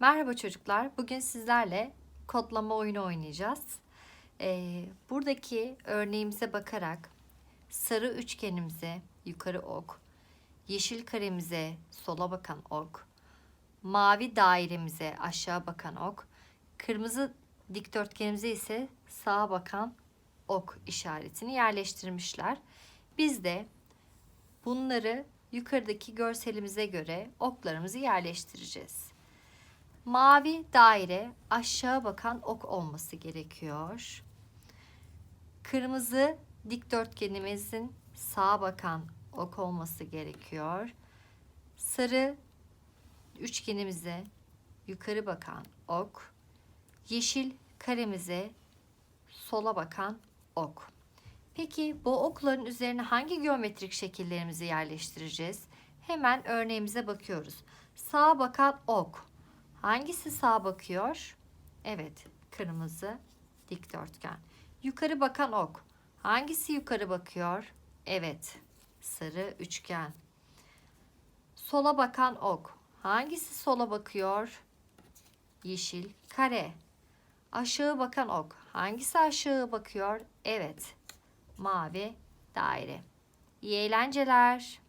Merhaba çocuklar. Bugün sizlerle kodlama oyunu oynayacağız. Ee, buradaki örneğimize bakarak sarı üçgenimize yukarı ok, yeşil karemize sola bakan ok, mavi dairemize aşağı bakan ok, kırmızı dikdörtgenimize ise sağa bakan ok işaretini yerleştirmişler. Biz de bunları yukarıdaki görselimize göre oklarımızı yerleştireceğiz. Mavi daire aşağı bakan ok olması gerekiyor. Kırmızı dikdörtgenimizin sağa bakan ok olması gerekiyor. Sarı üçgenimize yukarı bakan ok. Yeşil karemize sola bakan ok. Peki bu okların üzerine hangi geometrik şekillerimizi yerleştireceğiz? Hemen örneğimize bakıyoruz. Sağa bakan ok. Hangisi sağa bakıyor? Evet, kırmızı dikdörtgen. Yukarı bakan ok. Hangisi yukarı bakıyor? Evet, sarı üçgen. Sola bakan ok. Hangisi sola bakıyor? Yeşil kare. Aşağı bakan ok. Hangisi aşağı bakıyor? Evet, mavi daire. İyi eğlenceler.